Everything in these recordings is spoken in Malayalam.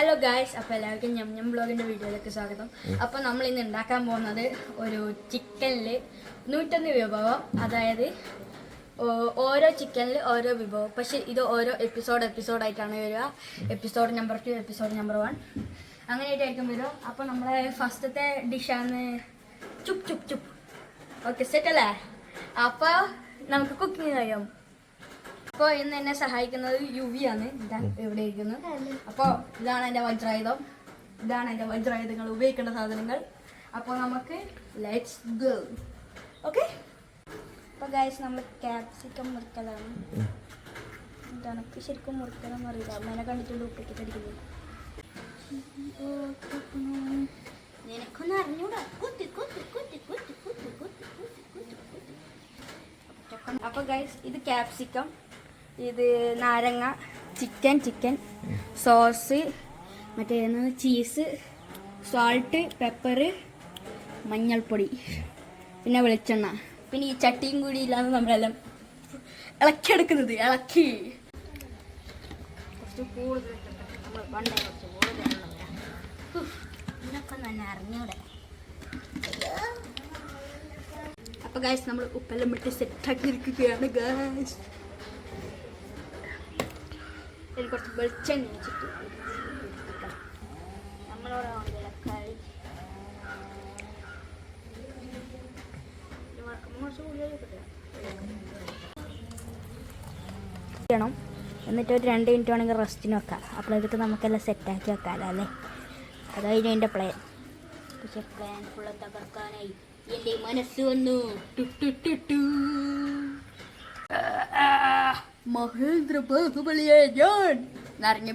ഹലോ ഗായ്സ് അപ്പോൾ എല്ലാവർക്കും ഞം ഞം ബ്ലോഗിന്റെ വീഡിയോയിലേക്ക് സ്വാഗതം. അപ്പോൾ നമ്മൾ ഇന്ന് ഉണ്ടാക്കാൻ പോകുന്നത് ഒരു ചിക്കനിൽ നൂറ്റൊന്ന് വിഭവം. അതായത് ഓരോ ചിക്കനിൽ ഓരോ വിഭവം. പക്ഷെ ഇത് ഓരോ എപ്പിസോഡ് എപ്പിസോഡായിട്ടാണ് വരിക. Episode number two episode number one അങ്ങനെയായിട്ടായിരിക്കും വരിക. അപ്പോൾ നമ്മുടെ ഫസ്റ്റത്തെ ഡിഷാണ് ചുപ് ചുപ് ചുപ് ഓക്കെ സെറ്റ് അല്ലേ? അപ്പോൾ നമുക്ക് കുക്കിംഗ് കഴിയാം അപ്പോൾ ഇന്ന് എന്നെ സഹായിക്കുന്നത് യു വി ആണ് ഇതാ ഇവിടെ ഇരിക്കുന്നത് അപ്പോൾ ഇതാണ് എന്റെ വജ്രായുധം. ഇതാണ് എന്റെ വജ്രായുധങ്ങൾ ഉപയോഗിക്കേണ്ട സാധനങ്ങൾ. അപ്പോൾ നമുക്ക് ലെറ്റ്സ് ഗോ ഓക്കെ അപ്പോൾ ഗൈസ് നമ്മൾ ക്യാപ്സിക്കം മുറിക്കലാണ്. തണുപ്പ് ശരിക്കും മുറിക്കണം അറിയില്ല അമ്മേനെ കണ്ടിട്ടുണ്ട് ഉപ്പിട്ട് അടിക്കുന്നത് നിനക്കൊന്നും അറിഞ്ഞൂടാ. കുത്തി കുത്തി കുത്തി കുത്തി കുത്തി കുത്തി കുത്തി കുത്തി അപ്പൊ അപ്പോൾ ഗൈസ് ഇത് ക്യാപ്സിക്കം ഇത് നാരങ്ങ ചിക്കൻ ചിക്കൻ സോസ് മറ്റേ ചീസ് സോൾട്ട് പെപ്പർ മഞ്ഞൾപ്പൊടി പിന്നെ വെളിച്ചെണ്ണ. പിന്നെ ഈ ചട്ടിയും കൂടി ഇല്ലാതെ നമ്മളെല്ലാം ഇളക്കിയെടുക്കുന്നത് ഇളക്കി. കുറച്ച് കൂടുതൽ പണ്ടേ കുറച്ച് കൂടുതൽ എണ്ണ വരാം. ഉഫ്, ഇതിനൊക്കെ തന്നെ അറിഞ്ഞൂടെ. അപ്പൊ ഗായ്സ് നമ്മൾ ഉപ്പെല്ലാം ഇട്ട് സെറ്റാക്കി ഇരിക്കുകയാണ് ഗായ്സ് ഇതിൽ കുറച്ച് വെളിച്ചെണ്ണ വെച്ചിട്ട് നമ്മളോടാണ് കളി ഇത് വറക്കുമ്പോൾ കുറച്ച് കൂടുതൽ കിട്ടുക. ചെയ്യണം എന്നിട്ട് ഒരു രണ്ട് മിനിറ്റ് വേണമെങ്കിൽ റെസ്റ്റിന് വെക്കാം. അപ്പോഴേക്ക് നമുക്കെല്ലാം സെറ്റാക്കി വെക്കാമല്ലോ അല്ലേ? അതായിരുന്നു എന്റെ പ്ലാൻ പക്ഷെ പ്ലാൻ ഫുള്ള് തകർക്കാനായി. എന്റെ മനസ്സ് വന്നു. ടു ടു ടു ടു. മഹേന്ദ്ര ബാഹുബലിയെ ഞാൻ. നിറഞ്ഞു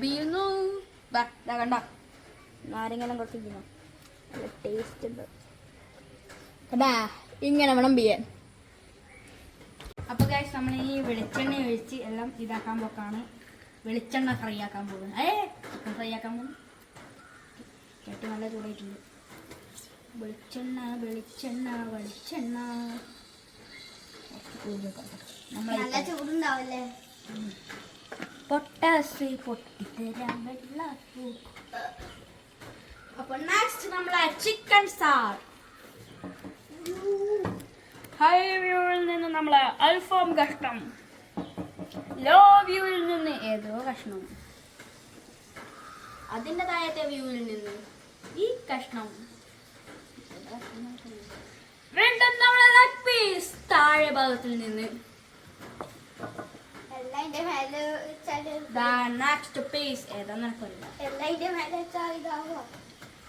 ദാ കണ്ട? നാരങ്ങെല്ലാം കുറച്ച് നല്ല ടേസ്റ്റ് ഉണ്ട്. കണ്ടാ? ഇങ്ങനെ വേണം പിയാൻ അപ്പോൾ ഗൈസ് നമ്മൾ ഈ വെളിച്ചെണ്ണ ഒഴിച്ച് എല്ലാം ഇതാക്കാൻ പോക്കാണ്. വെളിച്ചെണ്ണ ഫ്രൈ ആക്കാൻ പോകുന്നത് ഏ ചിക്കൻ ഫ്രൈ ആക്കാൻ പോകുന്നു ചേട്ടി നല്ല ചൂടായിട്ടുണ്ട്. വെളിച്ചെണ്ണ വെളിച്ചെണ്ണ വെളിച്ചെണ്ണ. നമ്മൾ നല്ല ചൂടുണ്ടാവല്ലേ? പൊട്ടാസ് പൊട്ടിത്തരാൻ വെള്ളാക്കൂ അപ്പോൾ നെക്സ്റ്റ് നമ്മളെ ചിക്കൻ സാർ ഹൈ വ്യൂവിൽ നിന്ന് നമ്മളെ അൽഫാം കഷ്ണം. ലോ വ്യൂവിൽ നിന്ന് ഏതോ കഷ്ണം. അതിന്റെ താഴത്തെ വ്യൂവിൽ നിന്ന് ഈ കഷ്ണം. വീണ്ടും നമ്മളെ ലെഗ് പീസ് താഴെ ഭാഗത്തിൽ നിന്ന്. നെക്സ്റ്റ്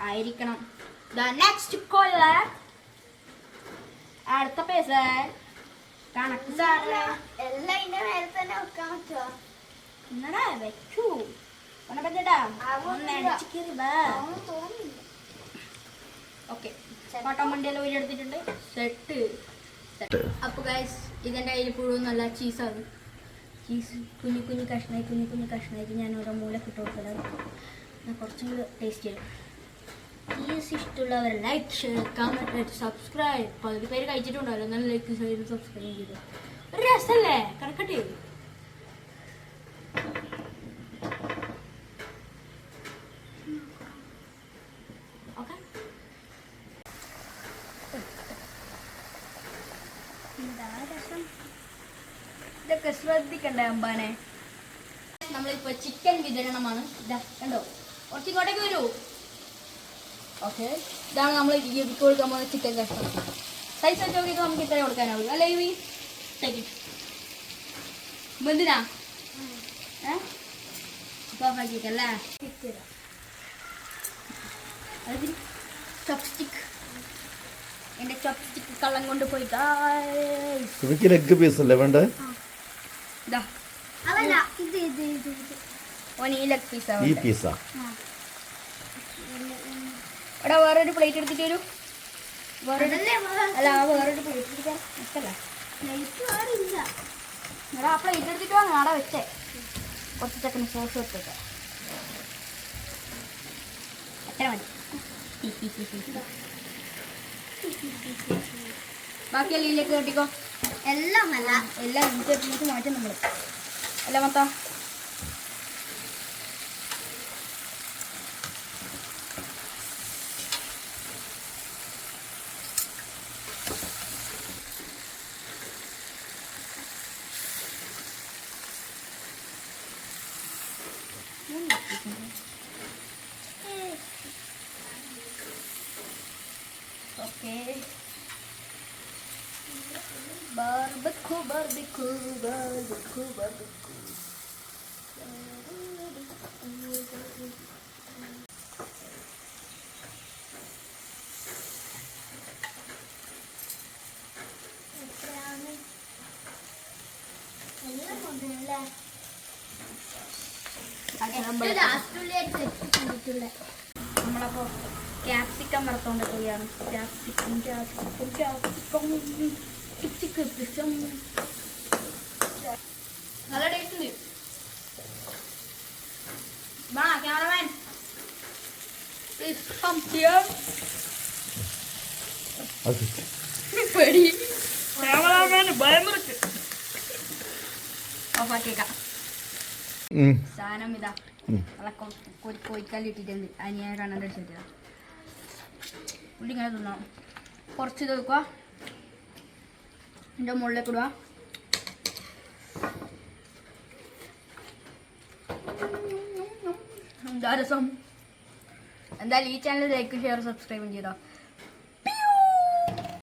ആയിരിക്കണം. നെക്സ്റ്റ് അടുത്ത പേസ് കണക്ക് എല്ലാം ഇതിന്റെ മേലെ തന്നെ വെക്കാൻ പറ്റുമോ സെറ്റ് അപ്പൊ ഗൈസ് ഇതെന്റെ കയ്യിൽ പുഴുവെന്നല്ല ചീസാണ് ചീസ് കുഞ്ഞു കുഞ്ഞു കഷ്ണമായി കുഞ്ഞു കുഞ്ഞു കഷ്ണമായിട്ട് ഞാൻ ഓരോ മൂല ഇട്ട് ഞാൻ കുറച്ചും കൂടി ടേസ്റ്റ് ചെയ്യും ചീസ് ഇഷ്ടമുള്ളവർ ലൈക്ക് ഷെയർ കമന്റ് സബ്സ്ക്രൈബ് പകുതി പേര് കഴിച്ചിട്ടുണ്ടല്ലോ നല്ല ലൈക്ക് ഷെയർ സബ്സ്ക്രൈബ് ചെയ്തു. ഒരു രസമല്ലേ കിടക്കട്ടെ ഓക്കെ എന്താ രസം ഇതൊക്കെ ശ്രദ്ധിക്കണ്ടേ അമ്പാനെ? നമ്മളിപ്പോ ചിക്കൻ വിതരണമാണ്. ഇതാ കണ്ടോ? കുറച്ച് ഇങ്ങോട്ടേക്ക് വരൂ. ഓക്കെ ഇതാണ് നമ്മൾ ഇതിക്ക് കൊടുക്കാൻ പോകുന്ന ചിക്കൻ കഷ്ണം. സൈസ് വെച്ച് നോക്കിയിട്ട് നമുക്ക് ഇത്രയും കൊടുക്കാനാവുള്ളൂ. അല്ലേ ഈ എന്തിനാ? ഏ? ഓഫാക്കിക്കല്ലേ ചോപ്സ്റ്റിക്ക് എന്റെ ചോപ്സ്റ്റിക്ക് കള്ളം കൊണ്ട് പോയി ലെഗ് പീസ് അല്ലേ വേണ്ടേ ഇതാ അതല്ല ഇത് ഇത് ഇത് ഇത് ഓൻ ഈ പീസാ എടാ വേറൊരു പ്ലേറ്റ് എടുത്തിട്ട് വരൂ. വേറൊരു അല്ല ആ വേറൊരു പ്ലേറ്റ് എടുത്തിട്ട് ഇഷ്ടല്ല. എടാ ആ പ്ലേറ്റ് എടുത്തിട്ട് വാ നാടെ വെച്ചേ. കുറച്ച് ചക്കന് സോസ് വെച്ചേക്കെ അത്ര മതി? ബാക്കിയെല്ലാം ഇതിലേക്ക് കെട്ടിക്കോ? എല്ലാം അല്ല എല്ലാം ഇഞ്ചി മാറ്റും നമ്മൾ എല്ലാം മൊത്തം ഓക്കെ ബാർബിക്കു ബാർബിക്കു ബാർബിക്കു ബാർബിക്കു നമ്മളപ്പോ ക്യാപ്സിക്കം വറുത്തോണ്ട് പോവുകയാണ് capsicum capsicum capsicum capsicum capsicum നല്ല ടേസ്റ്റ് ഉണ്ട് വാ ക്യാമറമാൻ പേടി ക്യാമറമാൻ ഭയമുറക്ക് ഓഫാക്കിയേക്കാം സാധനം ഇതാ നല്ല കൊ- കോഴിക്കല്ല് ഇട്ടിട്ടുണ്ട് അത് ഞാൻ കണ്ണന്റെ അടിച്ചിട്ട് ഉള്ളി ഇങ്ങനെ തിന്നണം കുറച്ച് ഇത് എന്റെ മുകളിലേക്ക് ഇടുക. എന്താ രസം? എന്തായാലും ഈ ചാനൽ ലൈക്ക് ഷെയർ സബ്സ്ക്രൈബും ചെയ്തോ.